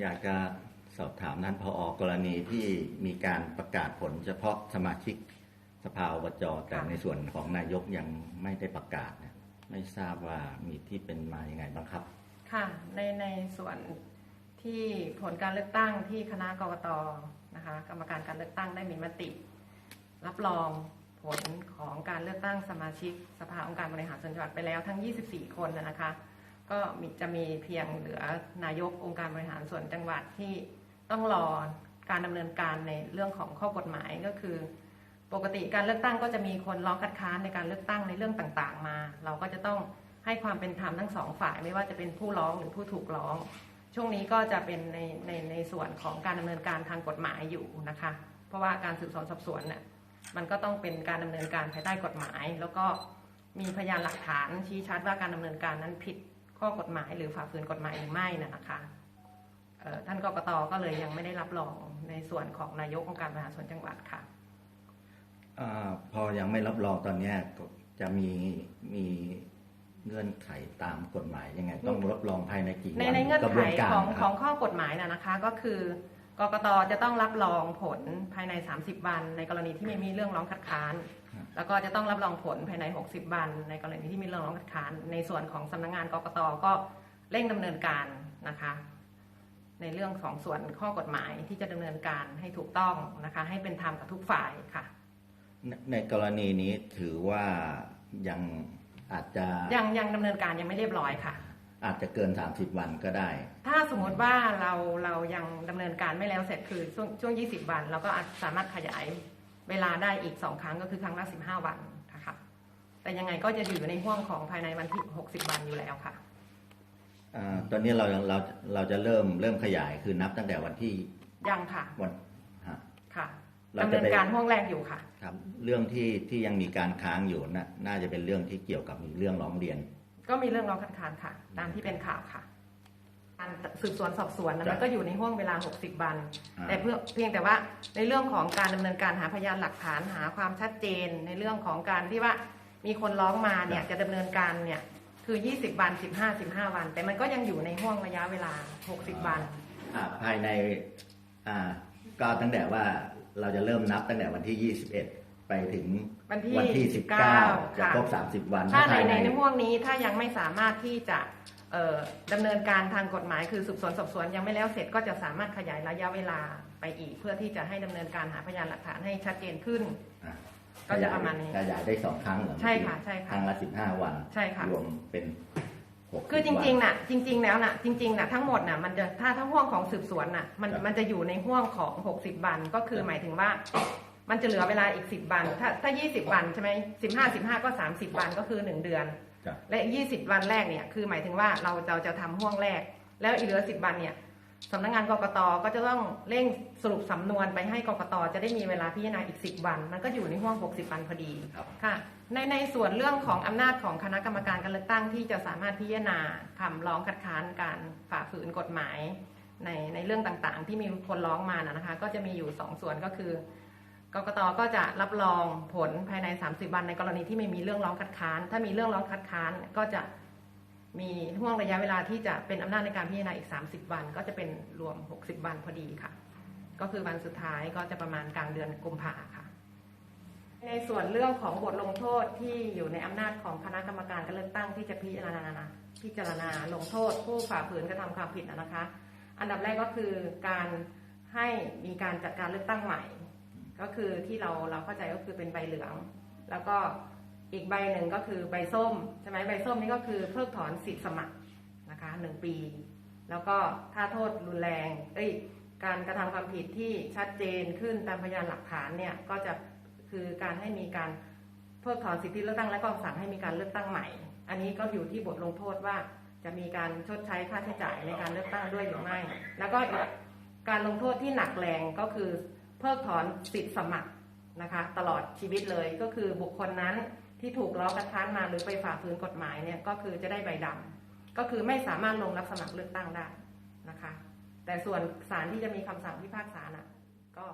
อยากจะสอบถามท่านพออกรณีที่มีการประกาศผลเฉพาะสมาชิกสภาอบจแต่ในส่วนของนายกยังไม่ได้ประกาศเนี่ยไม่ทราบว่ามีที่เป็นมาอย่างไงบ้างครับ ค่ะในในส่วนที่ผลการเลือกตั้งที่คณะกรกตนะคะ กรรมการการเลือกตั้งได้มีมติ รับรองผลของการเลือกตั้งสมาชิก สภาองค์การบริหารส่วนจังหวัดไปแล้วทั้ง 24 คนนะคะ ก็มีจะมีเพียงเหลือนายกองค์การบริหารส่วนจังหวัดที่ต้องรอการดำเนินการในเรื่องของข้อกฎหมายก็คือ ปกติการเลือกตั้งก็จะมีคนร้องคัดค้านในการเลือกตั้งในเรื่องต่างๆ มา เราก็จะต้องให้ความเป็นธรรมทั้งสองฝ่าย ไม่ว่าจะเป็นผู้ร้องหรือผู้ถูกร้อง ช่วงนี้ก็จะเป็นในในในส่วนของการดำเนินการทางกฎหมายอยู่นะคะ เพราะว่าการสืบสวนสอบสวนเนี่ยมันก็ต้องเป็นการดำเนินการภายใต้กฎหมาย แล้วก็มีพยานหลักฐานชี้ชัดว่าการดำเนินการนั้นผิด ข้อกฎหมายหรือฝ่าฝืนกฎหมายหรือไม่นะนะคะเอ่อท่านกกตก็เลยยังไม่ได้รับรองในส่วนของนายกองค์การบริหารส่วนจังหวัดค่ะอาพอยังไม่รับรองตอนเนี้ยก็จะมีมีเงื่อนไขตามกฎหมายยังไง ต้องรับรองภายในกี่ในวันในเงื่อนกระไขบวนการของนะคขรัอบงข้อกฎหมายนะนะคะ ก็คือกกตจะต้องรับรองผลภายใน 30 วัน ในกรณีที่ไม่มีเรื่องร้องคัดค้าน แล้วก็จะต้องรับรองผลภายใน 60 วัน ในกรณีที่มีเรื่องร้องคัดค้านในส่วนของสำนักงานกกตก็เร่งดำเนินการนะคะ ในเรื่องของส่วนข้อกฎหมายที่จะดำเนินการให้ถูกต้องนะคะ ให้เป็นธรรมกับทุกฝ่ายค่ะ ในในกรณีนี้ถือว่ายังอาจจะยังยังดำเนินการยังไม่เรียบร้อยค่ะ อาจจะเกิน 30 วันก็ได้ ถ้าสมมติว่าเราเรายังดำเนินการไม่แล้วเสร็จคือช่วงช่วง 20 วันเราก็อาจสามารถขยาย เวลาได้อีก 2 ครั้งก็คือครั้งละ 15 วันนะคะ แต่ยังไงก็จะอยู่ในห่วงของภายในวันที่ 60 วันอยู่แล้วค่ะอ่าตอนนี้เราเราเราจะเริ่มเริ่มขยายคือนับตั้งแต่วันที่ยังค่ะวันฮะค่ะเราดำจะเนินไปการห่วงแรกอยู่ค่ะ ครับ เรื่องที่ที่ยังมีการค้างอยู่น่ะน่าจะเป็นเรื่องที่เกี่ยวกับมีเรื่องร้องเรียน ก็มีเรื่องร้องคัดค้านค่ะ ตามที่เป็นข่าวค่ะ การสืบสวนสอบสวนนะจ้ะมันก็อยู่ในห่วงเวลา 60 วันอ่าแต่เพื่อเพียงแต่ว่าในเรื่องของการดำเนินการหาพยานหลักฐานหาความชัดเจนในเรื่องของการที่ว่ามีคนร้องมาเนี่ยจะดำเนินการเนี่ยคือ 20 วัน 15 15 วัน แต่มันก็ยังอยู่ในห่วงระยะเวลา 60 วันอ่าภายในอ่าก็ตั้งแต่ว่าเราจะเริ่มนับตั้งแต่วันที่ 21 ไปถึงวันที่ที่19 19จะค่ะครบ30 วันถ้าในภายในในห่วงนี้ถ้ายังไม่สามารถที่จะเอ่อ ดำเนินการทางกฎหมายคือสืบสวนสอบสวนยังไม่แล้วเสร็จก็จะสามารถขยายระยะเวลาไปอีก เพื่อที่จะให้ดำเเนินการหาพยานหลักฐานให้ชัดเจนขึ้นอะก็จะประมาณนี้ขยายได้สองครั้งเหรอใช่ค่ะใช่ค่ะครั้งละ15วันใช่ค่ะรวมเป็น60คือจริงๆวันน่ะจริง ๆ แล้วน่ะจริงๆน่ะทั้งหมดน่ะมันจะถ้าทั้งห่วงของสืบสวนน่ะมันครับมันจะอยู่ในห่วงของ 60 วันก็คือหมายถึงว่า มันจะเหลือเวลาอีก10วัน ถ้าถ้า20วันใช่ไหม15 15ก็30วันก็คือ1เดือน ครับ และ20วันแรกเนี่ยคือหมายถึงว่าเราเราจะทำห่วงแรก แล้วอีกเหลือ10วันเนี่ยสำนักงานกกตก็จะต้องเร่งสรุปสำนวนไปให้กกตจะได้มีเวลาพิจารณาอีก 10 วัน มันก็อยู่ในห่วง 60 วันพอดีครับ ค่ะ ในในส่วนเรื่องของอำนาจของคณะกรรมการการเลือกตั้งที่จะสามารถพิจารณาคำร้องคัดค้านการฝ่าฝืนกฎหมาย ในในเรื่องต่างๆ ที่มีคนร้องมานะนะคะ ก็จะมีอยู่2ส่วนก็คือ กกตก็จะรับรองผลภายใน 30 วันในกรณีที่ไม่มีเรื่องร้องคัดค้าน ถ้ามีเรื่องร้องคัดค้านก็จะมีห่วงระยะเวลาที่จะเป็นอำนาจในการพิจารณาอีก 30 วัน ก็จะเป็นรวม 60 วันพอดีค่ะ ก็คือวันสุดท้ายก็จะประมาณกลางเดือนกุมภาค่ะ ในส่วนเรื่องของบทลงโทษที่อยู่ในอำนาจของคณะกรรมการการเลือกตั้งที่จะพิจารณาพิจารณาลงโทษ ผู้ฝ่าฝืนกระทำความผิดนะคะ อันดับแรกก็คือการให้มีการจัดการเลือกตั้งใหม่ ก็คือที่เราเราเข้าใจก็คือเป็นใบเหลือง แล้วก็อีกใบหนึ่งก็คือใบส้มใช่ไหมใบส้มนี่ก็คือเพิกถอนสิทธิสมัครนะคะหนึ่งปี แล้วก็ถ้าโทษรุนแรง เอ้ยการกระทำความผิดที่ชัดเจนขึ้นตามพยานหลักฐานเนี่ยก็จะคือการให้มีการเพิกถอนสิทธิเลือกตั้งและก็สั่งให้มีการเลือกตั้งใหม่ อันนี้ก็อยู่ที่บทลงโทษว่าจะมีการชดใช้ค่าใช้จ่ายในการเลือกตั้งด้วยหรือไม่ แล้วก็การลงโทษที่หนักแรงก็คือ เพิกถอนสิทธิสมัครนะคะตลอดชีวิตเลยก็คือบุคคลนั้นที่ถูกล้อกัะท้านมาหรือไปฝ่าฝืนกฎหมายเนี่ยก็คือจะได้ใบดำก็คือไม่สามารถลงรับสมัครเลือกตั้งได้นะคะ แต่ส่วนศาลที่จะมีคำสั่งพิพากษาน่ะก็